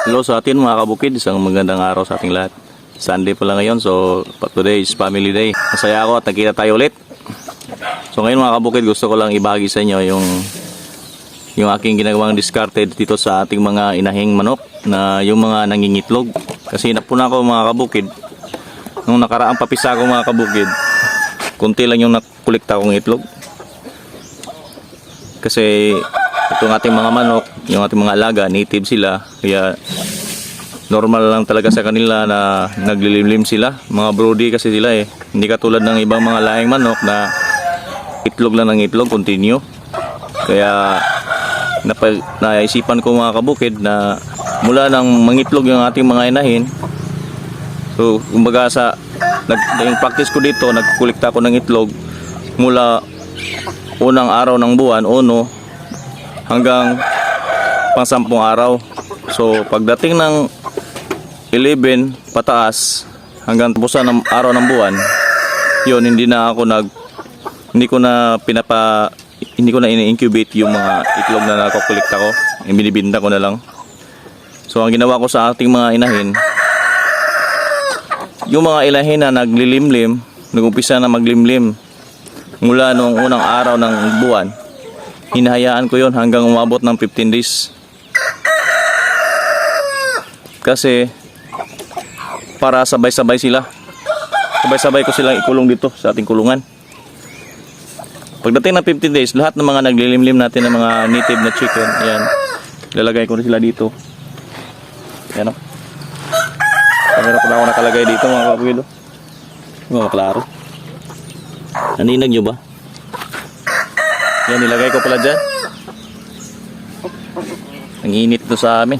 Hello sa atin mga kabukid, isang magandang araw sa ating lahat. Sunday pala ngayon, so today is family day. Masaya ako at nakita tayo ulit. So ngayon mga kabukid, gusto ko lang ibahagi sa inyo yung yung aking ginagawang discarded dito sa ating mga inahing manok na yung mga nangingitlog. Kasi napuna ko mga kabukid. Nung nakaraang papisa ko mga kabukid, kunti lang yung nakulikta kong itlog. Kasi itong ating mga manok, yung ating mga alaga, native sila. Kaya normal lang talaga sa kanila na naglilimlim sila. Mga brody kasi sila eh. Hindi katulad ng ibang mga lahing manok na itlog lang ng itlog, continue. Kaya napag, naisipan ko mga kabukid na mula nang mangitlog yung ating mga inahin. So, kumbaga sa nag, yung practice ko dito, nagkulikta ko ng itlog mula unang araw ng buwan, uno, hanggang pang sampung araw. So, pagdating ng 11 pataas hanggang tapusan ng araw ng buwan, yun, hindi na ako nag, hindi ko na pinapa, hindi ko na ini-incubate yung mga itlog na nakukulikta ko. Ibinibinda ko na lang. So, ang ginawa ko sa ating mga inahin, yung mga ilahin na naglilimlim, nagumpisa na maglimlim mula nung unang araw ng buwan, hinahayaan ko yon hanggang umabot ng 15 days. Kasi para sabay-sabay sila. Sabay-sabay ko silang ikulong dito sa ating kulungan. Pagdating ng 15 days, lahat ng mga naglilimlim natin ng mga native na chicken, ayan, lalagay ko na sila dito. Ayan o. Meron ko na ako nakalagay dito mga kapagilo. Mga klaro. Naninag nyo ba? Yan, nilagay ko pala dyan. Ang init to sa amin.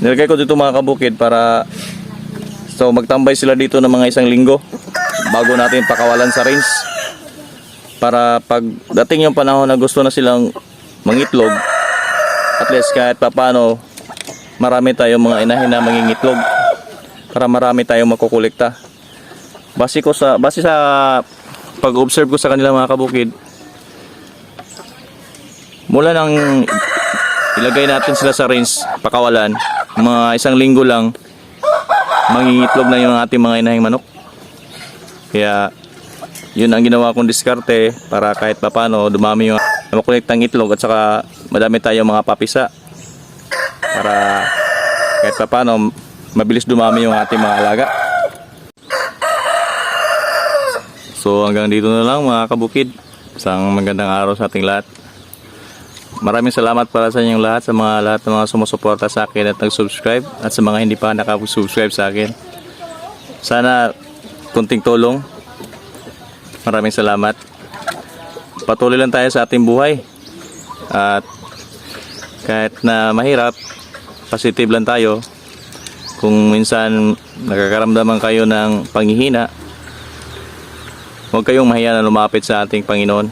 Nilagay ko dito mga kabukid para so magtambay sila dito ng mga isang linggo bago natin pakawalan sa range para pag dating yung panahon na gusto na silang mangitlog at least kahit papano marami tayong mga inahin na mangingitlog para marami tayong makukulikta base ko sa base sa pag-observe ko sa kanila mga kabukid mula nang ilagay natin sila sa range pakawalan mga isang linggo lang mangingitlog na yung ating mga inahing manok. Kaya yun ang ginawa kong diskarte para kahit papano dumami yung makuliktang itlog at saka madami tayong mga papisa. Para kahit papano mabilis dumami yung ating mga alaga so hanggang dito na lang mga kabukid isang magandang araw sa ating lahat Maraming salamat para sa inyong lahat, sa mga lahat ng mga sumusuporta sa akin at nag-subscribe at sa mga hindi pa nakapag-subscribe sa akin. Sana kunting tulong. Maraming salamat. Patuloy lang tayo sa ating buhay. At kahit na mahirap, positive lang tayo. Kung minsan nakakaramdaman kayo ng panghihina, huwag kayong mahiya na lumapit sa ating Panginoon.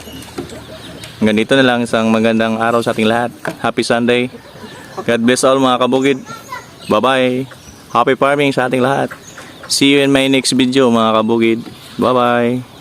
Hanggang dito na lang isang magandang araw sa ating lahat. Happy Sunday. God bless all mga kabukid. Bye-bye. Happy farming sa ating lahat. See you in my next video mga kabukid. Bye-bye.